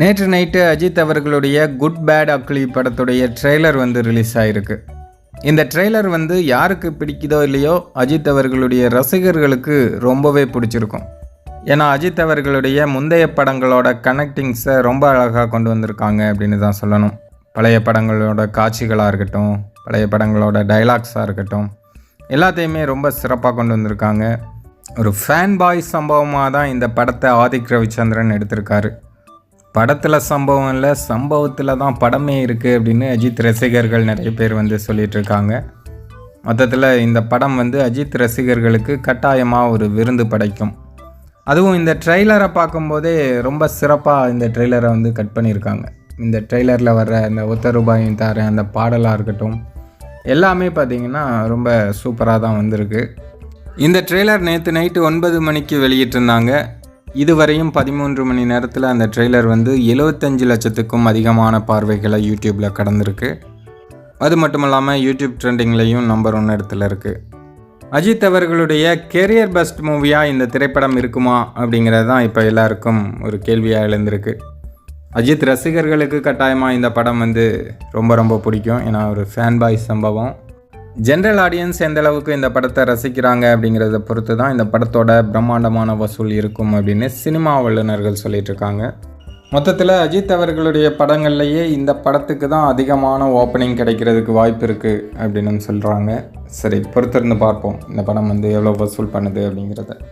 நேற்று நைட்டு அஜித் அவர்களுடைய good bad ugly படத்துடைய ட்ரெய்லர் வந்து ரிலீஸ் ஆகிருக்கு இந்த ட்ரெய்லர் வந்து யாருக்கு பிடிக்குதோ இல்லையோ அஜித் அவர்களுடைய ரசிகர்களுக்கு ரொம்பவே பிடிச்சிருக்கும். ஏன்னா அஜித் அவர்களுடைய முந்தைய படங்களோட கனெக்டிங்ஸை ரொம்ப அழகாக கொண்டு வந்திருக்காங்க அப்படின்னு தான் சொல்லணும். பழைய படங்களோட காட்சிகளாக இருக்கட்டும் பழைய படங்களோட டைலாக்ஸாக இருக்கட்டும் எல்லாத்தையுமே ரொம்ப சிறப்பாக கொண்டு வந்திருக்காங்க. ஒரு ஃபேன் பாய் சம்பவமாக தான் இந்த படத்தை ஆதிக் ரவிச்சந்திரன் எடுத்திருக்காரு. படத்தில் சம்பவம் இல்லை சம்பவத்தில் தான் படமே இருக்குது அப்படின்னு அஜித் ரசிகர்கள் நிறைய பேர் வந்து சொல்லிகிட்ருக்காங்க மொத்தத்தில் இந்த படம் வந்து அஜித் ரசிகர்களுக்கு கட்டாயமாக ஒரு விருந்து படைக்கும். அதுவும் இந்த ட்ரெய்லரை பார்க்கும்போதே ரொம்ப சிறப்பாக இந்த ட்ரெய்லரை வந்து கட் பண்ணியிருக்காங்க. இந்த ட்ரெய்லரில் வர்ற அந்த ஒத்த ரூபாயும் தார அந்த பாடலாக இருக்கட்டும் எல்லாமே பார்த்திங்கன்னா ரொம்ப சூப்பராக தான் வந்திருக்கு. இந்த ட்ரெய்லர் நேற்று நைட்டு ஒன்பது மணிக்கு வெளியிட்டிருந்தாங்க. இதுவரையும் பதிமூன்று மணி நேரத்தில் அந்த ட்ரெய்லர் வந்து எழுபத்தஞ்சு லட்சத்துக்கும் அதிகமான பார்வைகளை யூடியூப்பில் கடந்திருக்கு. அது மட்டும் இல்லாமல் யூடியூப் ட்ரெண்டிங்லேயும் நம்பர் ஒன் இடத்துல இருக்குது அஜித் அவர்களுடைய கெரியர் பெஸ்ட் மூவியாக இந்த திரைப்படம் இருக்குமா அப்படிங்கிறது தான் இப்போ எல்லாருக்கும் ஒரு கேள்வியாக எழுந்திருக்கு. அஜித் ரசிகர்களுக்கு கட்டாயமாக இந்த படம் வந்து ரொம்ப ரொம்ப பிடிக்கும். ஏன்னா ஒரு ஃபேன் பாய் சம்பவம். ஜென்ரல் ஆடியன்ஸ் எந்த அளவுக்கு இந்த படத்தை ரசிக்கிறாங்க அப்படிங்கிறத பொறுத்து தான் இந்த படத்தோட பிரம்மாண்டமான வசூல் இருக்கும் அப்படின்னு சினிமா வல்லுநர்கள் சொல்லிட்டு இருக்காங்க மொத்தத்தில் அஜித் அவர்களுடைய படங்கள்லேயே இந்த படத்துக்கு தான் அதிகமான ஓப்பனிங் கிடைக்கிறதுக்கு வாய்ப்பு இருக்குது அப்படின்னு சொல்கிறாங்க சரி பொறுத்திருந்து பார்ப்போம். இந்த படம் வந்து எவ்வளோ வசூல் பண்ணுது அப்படிங்கிறத.